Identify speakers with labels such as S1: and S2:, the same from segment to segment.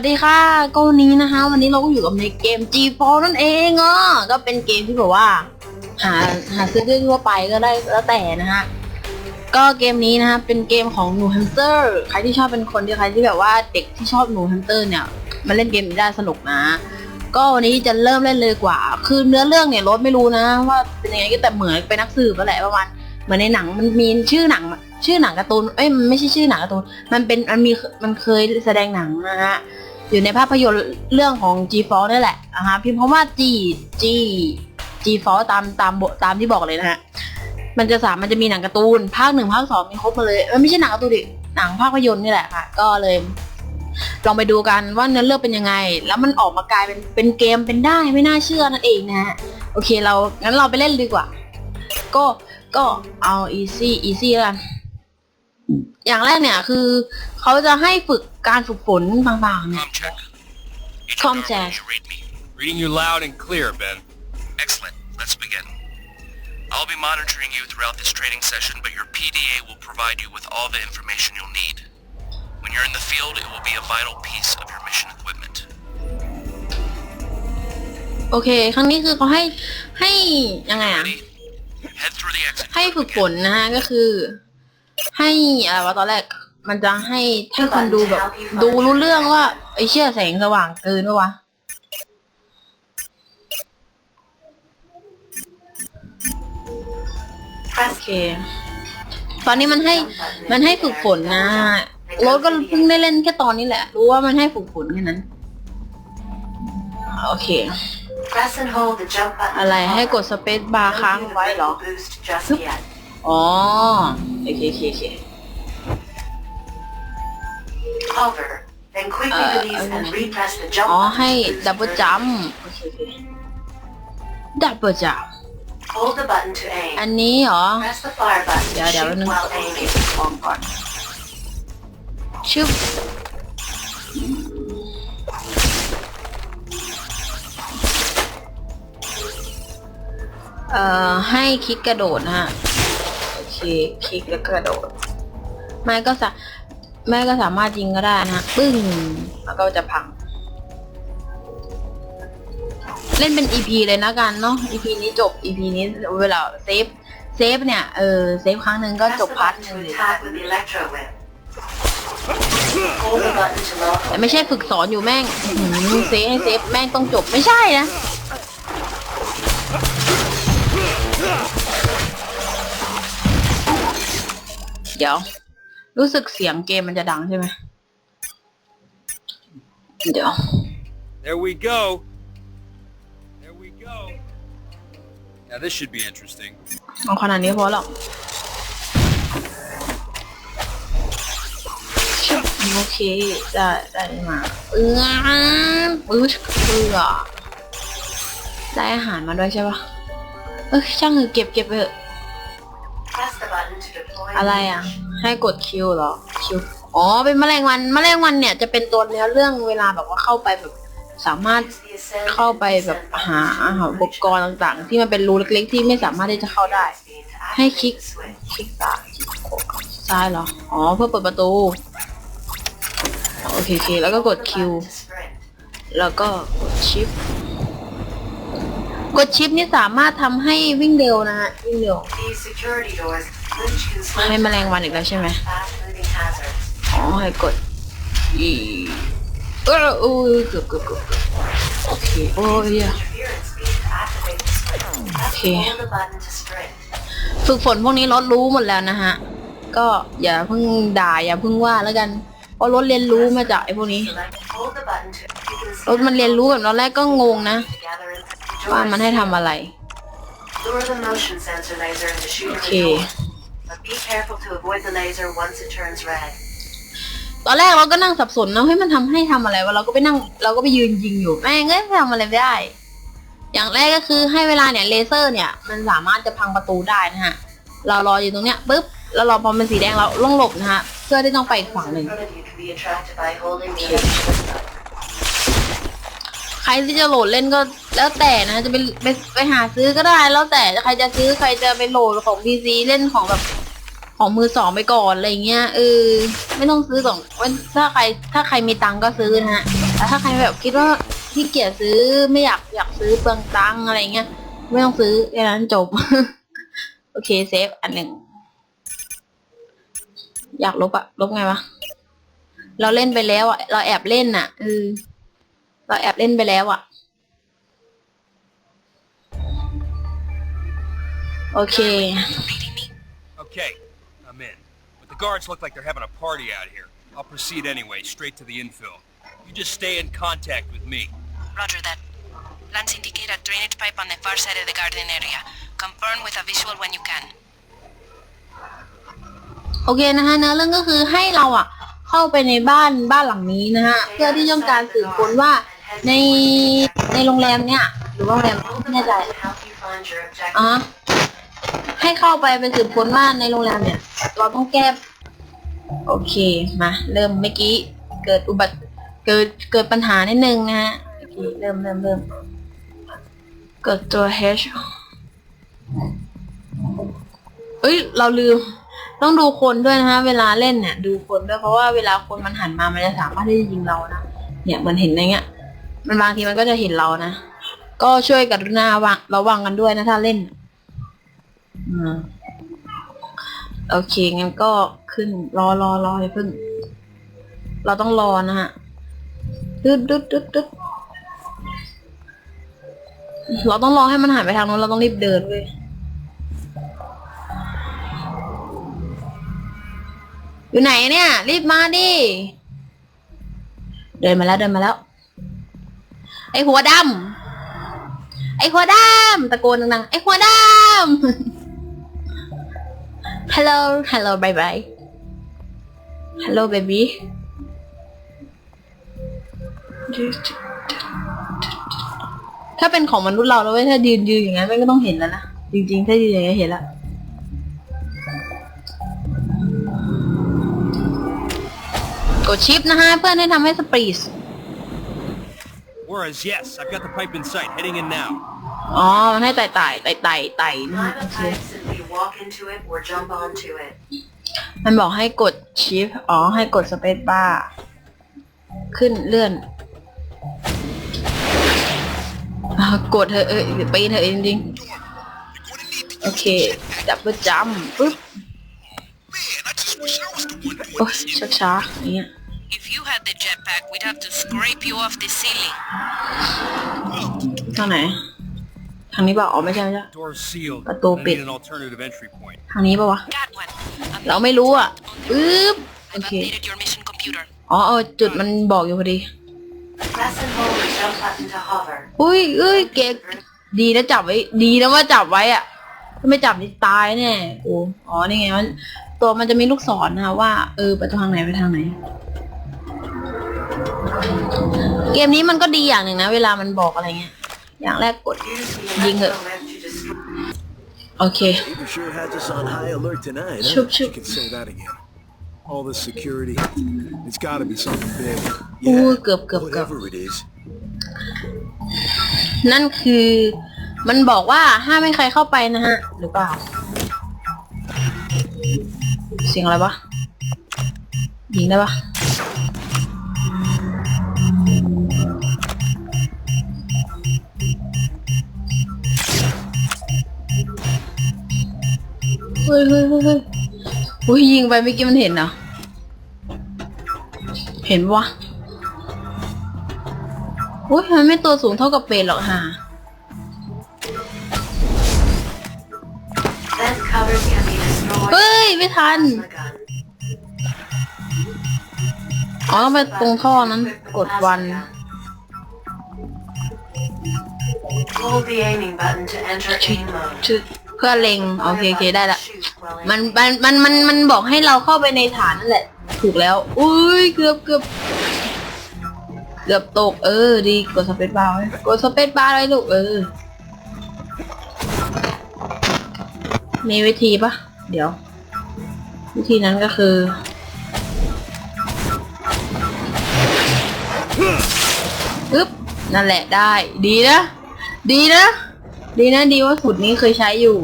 S1: สวัสดีค่ะก็วันนี้นะคะ วันนี้เราก็อยู่กับในเกม G4 นั่นเองอะก็เป็นเกมที่แบบว่า หาหาซื้อได้ทั่วไปก็ได้แล้วแต่นะฮะก็เกมนี้นะคะเป็นเกมของหนูแฮมสเตอร์ใครที่ชอบเป็นคนที่ใครที่แบบว่าเด็กที่ชอบหนูแฮมสเตอร์เนี่ยมาเล่นเกมนี้ได้สนุกนะ ก็วันนี้จะเริ่มเล่นเลยกว่า คือเนื้อเรื่องเนี่ยรถไม่รู้นะ ว่าเป็นยังไงก็แต่เหมือนเป็นนักสืบนั่นแหละประมาณเหมือนในหนังมันมีชื่อหนังชื่อหนังการ์ตูน เอ้ยมันไม่ใช่ชื่อหนังการ์ตูน มันเป็น มันมี มันเคยแสดงหนังนะฮะ อยู่ในภาพยนตร์เรื่องของ G f o r นี่แหละนะฮะพิมพ์คำว่า G G G f o r ตามตามบตามที่บอกเลยนะฮะมันจะสามมันจะมีหนังการ์ตูนภาคหนึ่งภาคสองมีครบมาเลยมันไม่ใช่หนังการ์ตูนดิหนังภาพยนตร์นี่แหละค่ะ ก็เลย ลองไปดูกันว่าเนื้อเรื่องเป็นยังไง แล้วมันออกมากลายเป็นเป็นเกมเป็นได้ไม่น่าเชื่อนั่นเองนะฮะโอเคเรางั้นเราไปเล่นดีกว่า ก็ก็เอา easy easy แล้วกัน อย่างแรกเนี่ยคือเขาจะให้ฝึกการฝึกฝนต่างๆเนี่ย
S2: Com check. Agent
S1: Com
S2: Darwin,
S1: check.
S2: you read me.
S3: Reading you loud and clear, Ben.
S2: Excellent. Let's begin. I'll be monitoring you throughout this training session, but your PDA will provide you with all the information you'll need. When you're in the field, it will be a vital piece of your mission equipment.
S1: โอเค ครั้งนี้คือเขาให้ให้ยังไงอะ
S2: Ready? Head through the exit.
S1: ให้
S2: door
S1: ฝึก
S2: to
S1: ฝน
S2: begin.
S1: นะฮะก็คือ ให้อะไรวะตอนแรก มันจะให้ให้คนดูแบบ ดูรู้เรื่องว่าไอ้เชี่ยแสงสว่างเกินปะวะโอเค ตอนนี้มันให้มันให้ฝึกฝนนะรถก็เพิ่งได้เล่นแค่ตอนนี้แหละ รู้ว่ามันให้ฝึกฝนแค่นั้น โอเค
S4: Press and hold the jump button.
S1: อะไรให้กดสเปซบาร์ค้างไว้เหรอ
S4: Boost just yet.
S1: อ๋อโอเคโอเคโอเค
S4: Hover. Then quickly
S1: Uh,
S4: release and
S1: okay.
S4: repress the jump
S1: อ๋อ
S4: button
S1: ให้
S4: to boost
S1: ดับเบิล
S4: vertical
S1: จัม
S4: speed.
S1: โอเคโอเคดับเบิลจัม
S4: Hold the button to
S1: อั
S4: aim.
S1: นนี้เหรอ
S4: Press the fire button
S1: เดี๋ยว
S4: to
S1: เดี๋ยว
S4: shoot
S1: นึง
S4: while aiming.
S1: ของก่อน ชึบเอ่อ ให้คลิกกระโดดนะฮะโอเคคลิกแล้วกระโดดไม่ก็สาแม่ก็สามารถยิงก็ได้นะฮะปึ้งแล้วก็จะพัง เล่นเป็น EP เลยนะกันเนาะ EP นี้จบ EP นี้เวลาเซฟเซฟเนี่ยเออเซฟครั้งหนึ่งก็
S4: Press
S1: จ
S4: the
S1: บพาร์ท
S4: button
S1: หนึ่ง
S4: to
S1: เลย
S4: attack with the electro whip. Hold the button to
S1: แต่
S4: lock.
S1: ไม่ใช่ฝึกสอนอยู่แม่งอื้อหือเซฟให้เซฟแม่งต้องจบไม่ใช่นะ เดี๋ยว รู้สึกเสียงเกมมันจะดังใช่ไหมเดี๋ยว
S3: There we go. There we go. Now this should be interesting.
S1: เอาขนาดนี้พอแล้วชึบโอเค ได้ได้มา เอือปื้อเอือได้อาหารมาด้วยใช่ปะเออช่างเถอะเก็บเก็บไปเถอะ อะไรอะ ให้กดคิวเหรอคิวอ๋อเป็นแมลงวันแมลงวันเนี่ยจะเป็นตัวเนื้อเรื่องเวลาแบบว่าเข้าไปแบบสามารถ
S4: Use the ascend
S1: เข้าไป
S4: and
S1: แบบ
S4: descend
S1: หา
S4: buttons to
S1: อาหารอุป
S4: reach
S1: กรณ์ต่างๆ ที่มันเป็นรูเล็กๆ ที่ไม่สามารถที่จะเข้าได้
S4: speed to
S1: ให้
S4: activate
S1: คลิก
S4: the switch.
S1: คลิกซ้ายซ้ายเหรออ๋อเพื่อเปิดประตูโอเคโอเคแล้วก็กด
S4: Hold the
S1: คิว
S4: button to sprint.
S1: แล้วก็กดชิป กดชิปนี่สามารถทำให้วิ่งเร็วนะฮะวิ่งเร็ว
S4: These security doors glitch can slip
S1: ให้แมลงวันอีกแล้วใช่ไหมอ๋อให้กดอีเออโอ้ยเกือบเกือบเกือบโอเคโอ้ย
S4: Interference speed to activate the switch. Press
S1: Okay.
S4: hold the button to sprint.
S1: ฝึกฝนพวกนี้รถรู้หมดแล้วนะฮะ ก็อย่าเพิ่งด่าอย่าเพิ่งว่าแล้วกันเพราะรถเรียนรู้มาจากไอ้พวกนี้ รถมันเรียนรู้แบบตอนแรกก็งงนะ ว่ามันให้ทำอะไร
S4: Lure the motion sensor laser into shooting the
S1: Okay.
S4: door. But be careful to avoid the laser once it turns red.
S1: ตอนแรกเราก็นั่งสับสนนะเฮ้ยมันทำให้ทำอะไรวะเราก็ไปนั่ง เราก็ไปยืนยิงอยู่แม่งเอ้ยทำอะไรไม่ได้ อย่างแรกก็คือให้เวลาเนี่ยเลเซอร์เนี่ย มันสามารถจะพังประตูได้นะฮะ เรารออยู่ตรงเนี้ยปุ๊บแล้วรอพอมันสีแดงเราล่องหลบนะฮะเพื่อที่ต้องไปอีกฝั่งหนึ่ง
S4: In front of you can be attracted by holding the
S1: Okay.
S4: electrical button.
S1: ใครที่จะโหลดเล่นก็ แล้วแต่นะจะไปไปไปหาซื้อก็ได้แล้วแต่ใครจะซื้อใครจะไปโหลดของ PC เล่นของแบบของมือสองไปก่อนอะไรเงี้ยเออไม่ต้องซื้อของถ้าใครถ้าใครมีตังก็ซื้อนะฮะแต่ถ้าใครแบบคิดว่าที่เกียจซื้อไม่อยากอยากซื้อเปลืองตังอะไรเงี้ยไม่ต้องซื้อแค่นั้นจบ โอเคเซฟอันหนึ่งอยากลบอะลบไงวะเราเล่นไปแล้วอะเราแอบเล่นอะเออเราแอบเล่นไปแล้วอะ โอเค
S3: Okay, I'm in. But the guards look like they're having a party out here. I'll proceed anyway, straight to the infill. You just stay in contact with me.
S5: Roger that. Plans indicate a drainage pipe on the far side of the garden area. Confirm with a visual when you can.
S1: โอเคนะคะเนื้อเรื่องก็คือให้เราอะเข้าไปในบ้านบ้านหลังนี้นะฮะเพื่อที่ต้องการสืบค้นว่าในในโรงแรมเนี่ยหรือว่าโรงแรมไม่แน่ใจ
S4: and help you find your
S1: อะ
S4: objective.
S1: ให้ เข้าไปเป็นสืบค้นว่าในโรงแรมเนี่ย เราต้องแก้ โอเค มา เริ่มเมื่อกี้ เกิดอุบัติ เกิด เกิดปัญหานิดนึงนะฮะโอเคเริ่มเริ่มเริ่มเกิดตัว H เอ้ย เราลืม ต้องดูคนด้วยนะฮะ เวลาเล่นเนี่ย ดูคนด้วย เพราะว่าเวลาคนมันหันมา มันจะสามารถที่จะยิงเรานะ เนี่ยเหมือนเห็นในเงี้ย มันบางทีมันก็จะเห็นเรานะ ก็ช่วยกรุณาระวังระวังกันด้วยนะถ้าเล่น โอเค งั้นก็ขึ้น รอรอรอเพิ่ง เราต้องรอนะฮะดึดดึดดึดดึดเราต้องรอให้มันหันไปทางนู้น เราต้องรีบเดินเว้ยอยู่ไหนเนี่ย รีบมาดิ เดินมาแล้วเดินมาแล้ว ไอหัวดำไอหัวดำตะโกนดังๆไอหัวดำ hello hello bye bye hello baby ถ้าเป็นของมนุษย์เราแล้วเว้ยถ้ายืนยืนอย่างนั้นมันก็ต้องเห็นแล้วนะ จริง ๆ ถ้ายืนอย่างนี้นเห็นแล้วกดชิปนะฮะเพื่อให้ทำให้สปรีส
S3: Whereas, yes, I've got the pipe in sight, heading in now.
S1: อ๋อมันให้ไต่ไต่ไต่ไต่ไต่ นะฮะ
S4: Climb
S1: โอ
S4: a
S1: เค
S4: pipe, simply walk into it or jump onto it.
S1: มันบอกให้กดชิปอ๋อ ให้กดสเปซบาร์ขึ้นเลื่อนอ่ากดเถอะเออปีนเถอะจริงๆ โอเค ดับเบิลจัมป์ปึ๊บ โอ้ยช้าๆอย่างเงี้ย
S5: If you had the jetpack, we'd have to scrape you off the ceiling.
S1: ทางไหน ทางนี้เปล่าอ๋อไม่ใช่ไม่ใช่
S3: Door's sealed.
S1: But don't
S3: I
S1: bit.
S3: need an alternative entry point.
S1: ทางนี้ปะวะ
S5: Got one. A
S1: เราไม่รู้อะปึ๊บโอ
S5: I've
S1: เค
S5: updated your mission computer.
S1: อ๋อเออจุดมันบอกอยู่พอดี
S4: Press and hold the jump button to hover.
S1: อุ้ยเอ้ยเกดีนะจับไว้ ดีนะว่าจับไว้อะถ้าไม่จับนี่ตายแน่โอ้อ๋อนี่ไงมันตัวมันจะมีลูกศรนะว่าเออไปทางไหนไปทางไหน เกมนี้มันก็ดีอย่างหนึ่งนะ เวลามันบอกอะไรเงี้ย อย่างแรกกด
S4: Use the
S1: Ding it.
S4: electro lift to destroy
S1: โอเค
S6: Neighbor sure has us on high alert tonight, huh?
S1: Shoop, shoop.
S6: You can say that again. All this security. It's gotta be something big.
S1: อู้
S6: Yeah,
S1: เกือบเกือบเกือบ
S6: whatever it is.
S1: นั่นคือมันบอกว่าห้ามให้ใครเข้าไปนะฮะ หรือเปล่า เสียงอะไรวะยิงได้ปะ ฮ้ยเฮ้ยเฮ้ยเฮ้ยอุ้ยยิงไปเมื่อกี้มันเห็นเหรอ เห็นปะวะอุ้ยมันไม่ตัวสูงเท่ากับเป็ดหรอกฮะ
S4: Vent covers can be destroyed
S1: เฮ้ย ไม่ทัน
S4: with a gun.
S1: อ๋อต้องไปตรงท่อนั้น กดวัน
S4: Hold the aiming button to enter aim mode.
S1: ชื่อ เพื่อเล็งโอเคโอเคได้ละ
S4: Shoot while in
S1: มันมันมันมันมันบอกให้เราเข้าไปในฐานนั่นแหละ ถูกแล้ว อุ้ยเกือบเกือบเกือบตก เออ ดีกดสเปซบาร์ไว้กดสเปซบาร์เลยลูกเออ มีวิธีปะเดี๋ยว วิธีนั้นก็คืออึ๊บนั่นแหละได้ ดีนะ ดีนะ ดีนะดีว่าสูตรนี้เคยใช้อยู่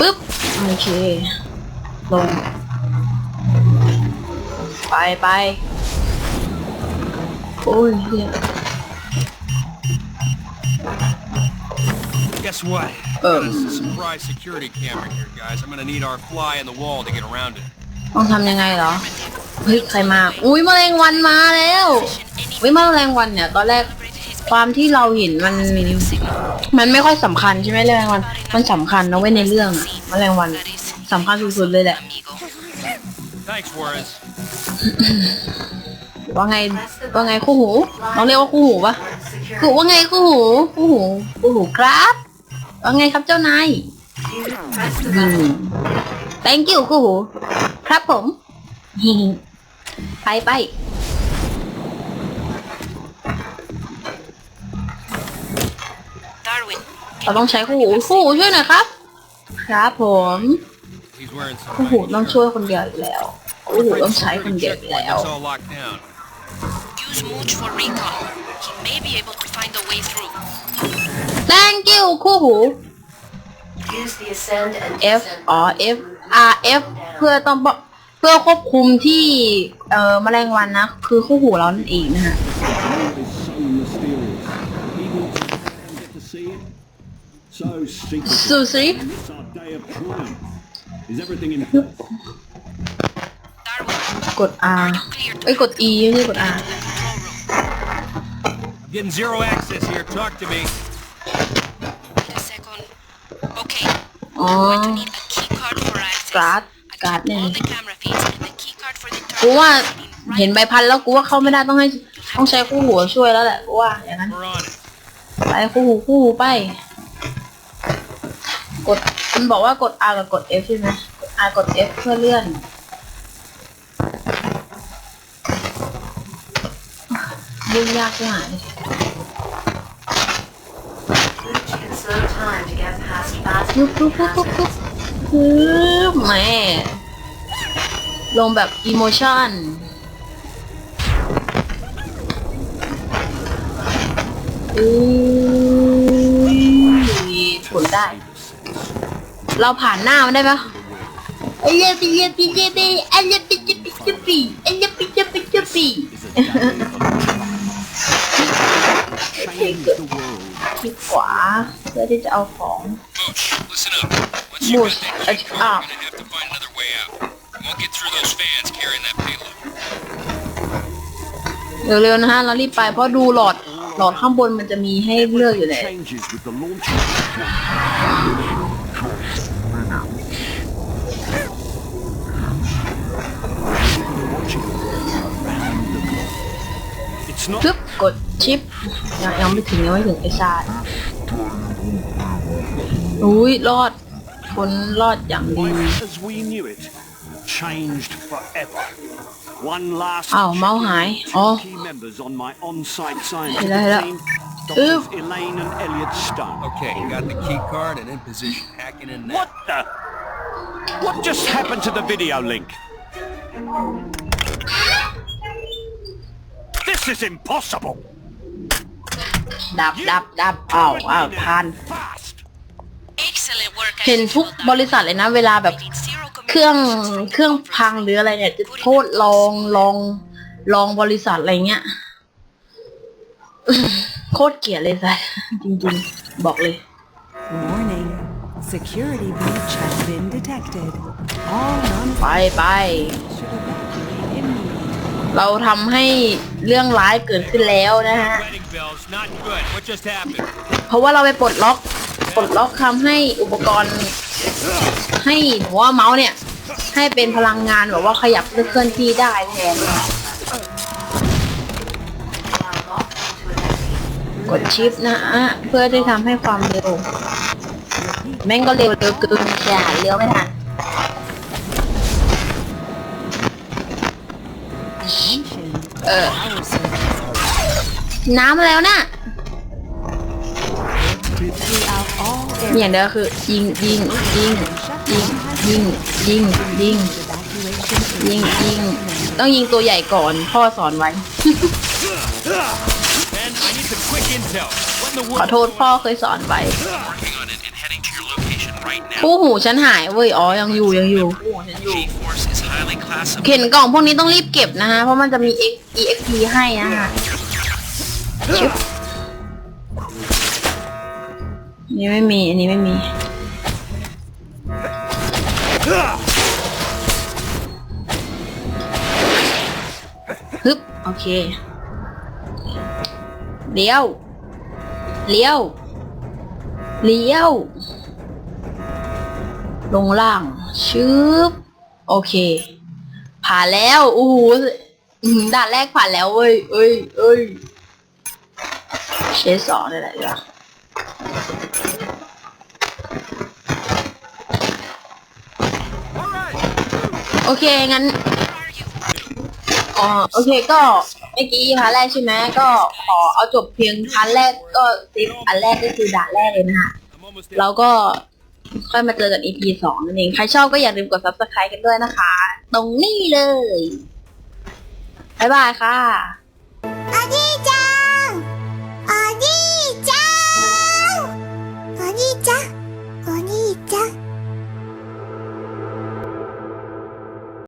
S1: ปึ๊บโอเคลงไปไปโอ้ยเหี้ย
S3: Guess what?
S1: Um.
S3: Got a surprise security camera here, guys. I'm gonna need our fly in the wall to get around it.
S1: ต้องทำยังไงเหรอ เฮ้ย ใครมา อุ้ยแมลงวันมาแล้วอุ้ยแมลงวันเนี่ย ตอนแรก ความที่เราเห็นมันมันไม่ค่อยสำคัญใช่ไหมแมลงวัน มันสำคัญนะเว้ยในเรื่องอะแมลงวันสำคัญสุดๆเลยแหละ
S5: Amigo.
S3: Thanks, Juarez.
S1: ว่าไงว่าไงคู่หูน้องเรียกว่าคู่หูปะ
S4: Security.
S1: คู่ว่าไงคู่หูคู่หูคู่หูครับว่าไงครับเจ้านาย
S4: Press the
S1: อืม
S4: button.
S1: thank you คู่หู ครับผมไปไป เราต้องใช้คู่หูคู่หูช่วยหน่อยครับ ครับผม
S3: He's wearing some.
S1: คู่หูต้องช่วยคนเดียวอยู่แล้วคู่หูต้องใช้คนเดียวอยู่
S3: checkpoint
S1: แล้ว
S3: that's all locked down.
S5: Use Mooch for recon. He may be able to find a way through.
S1: thank you คู่หู
S4: Use the ascend and
S1: F
S4: descend
S1: อ๋อ F R F เพื่อต้องปเพื่อควบคุมที่เอ่อแมลงวันนะ คือคู่หูเรานั่นเองนะฮะ
S7: is so mysterious. Even get to see it. So secret.
S1: สูสิ
S7: It's our day of triumph. Is everything in
S5: Darwin,
S1: กด R
S5: are you clear to
S1: เอ้ยกด E ไม่ใช่กด R
S5: the control room?
S3: I'm getting zero access here. Talk to me.
S5: A second. Okay.
S1: อ๋อ
S5: Going to need a key card for access.
S1: Guard.
S5: I
S1: Guard
S5: checked all
S1: เนี่ย
S5: the camera feeds and the key card for the
S1: กูว่า
S5: terminal is
S1: เห็น
S5: in
S1: ใบ
S5: right
S1: พันแล้วกูว่าเข้าไม่ได้ต้องให้ต้องใช้คู่หูช่วยแล้วแหละกูว่าอย่างนั้น
S3: We're on it.
S1: ไปคู่หูคู่หูไป กดมันบอกว่ากด R กับกด F ใช่ไหมกด R กด F เพื่อเลื่อน ยุ่งยากใช่ไหม
S4: Mooch can slow time to get past fast
S1: ปุ๊บปุ๊บปุ๊บปุ๊บปุ๊บปึ๊บแม่ลงแบบอีโมชั่นอุ้ยผลได้ เราผ่านหน้ามันได้ไปะอันยปิยปิยปิอันยปิยปิยปิอันยปิยปิยปิคลิกขวาเพื่อที่จะเอาของ
S2: มุดอะ
S1: เร็วๆนะฮะ เรารีบไปเพราะดูหลอด หลอดข้างบนมันจะมีให้เลือกอยู่เลย ปึ๊บกดชิปยังยังไม่ถึงยังไม่ถึงไอชาดอุ้ยรอดคนรอดอย่างดี
S7: life as we knew it. Changed forever. One last
S1: อ้าวเมาส์หาย อ๋อ
S7: key members on my on-site science
S1: Hello, hello.
S7: team,
S1: Ooh.
S7: Doctors Elaine and Elliot Stone.
S3: Okay, got the key card and in position. Hacking in now.
S7: What the? What just happened to the video link? This is impossible.
S1: ดับดับดับอ้าวอ้าวทาน
S7: Fast.
S5: Excellent work. as
S1: เห็นทุก
S5: usual,
S1: บริษัทเลยนะ เวลาแบบ
S5: I need zero
S1: เครื่อง
S5: communication
S1: เครื่องพังหรืออะไรเนี่ยจะโทษลองลองลองบริษัทอะไรเงี้ย โคตรเกลียดเลยสัสจริงๆ บอกเลย
S8: Warning. Security breach has been detected. All non
S1: ไปไป
S8: should evacuate immediately.
S1: เราทำให้เรื่องร้ายเกิดขึ้นแล้วนะฮะ
S3: Wedding bells, not good. What just happened?
S1: เพราะว่าเราไปปลดล็อก ปลดล็อกทำให้อุปกรณ์ ให้หัวเมาส์เนี่ย ให้เป็นพลังงานแบบว่าขยับเคลื่อนที่ได้แทน
S4: Now locked into a vacuum.
S1: กดชิปนะฮะเพื่อที่ทำให้ความเร็ว แม่งก็เร็วเร็วเกินอย่าเลี้ยวไม่ทัน น้ำแล้วนะ
S8: Throughout all
S1: อย่างเดียวคือยิงยิงยิงยิงยิงยิงยิง
S8: evacuation
S1: ยิงยิงต้องยิงตัวใหญ่ก่อนพ่อสอนไว้
S3: Ben, I need some quick intel. What in the
S1: ขอ
S3: world?
S1: โทษพ่อเคยสอนไว้
S2: Working on it and heading to your location. location right
S1: คู่
S2: now.
S1: หูฉันหายเว้ยอ๋อยังอยู่ยังอยู่คู่หูฉันอยู่ เข็นกล่องพวกนี้ต้องรีบเก็บนะฮะ เพราะมันจะมี EXP ให้นะฮะนนี่ไม่มี อันนี้ไม่มีฮึบโอเค เลี้ยว เลี้ยว เลี้ยว ลงล่าง ชึบ โอเค ผ่านแล้วโอ้โหด่านแรกผ่านแล้วเว้ยเอ้ยเอ้ยเชสสองนี่แหละดีกว่าโอเค งั้นอ๋อโอเคก็เมื่อกี้พาร์ทแรกใช่ไหมก็ขอเอาจบเพียงพาร์ทแรกก็ซิปอันแรกก็คือด่านแรกเลยนะฮะ
S3: I'm almost
S1: เราก็ ค่อยมาเจอกัน EP สองนั่นเอง ใครชอบก็อย่าลืมกด subscribe กันด้วยนะคะ ตรงนี้เลย บ๊ายบายค่ะอาจีจ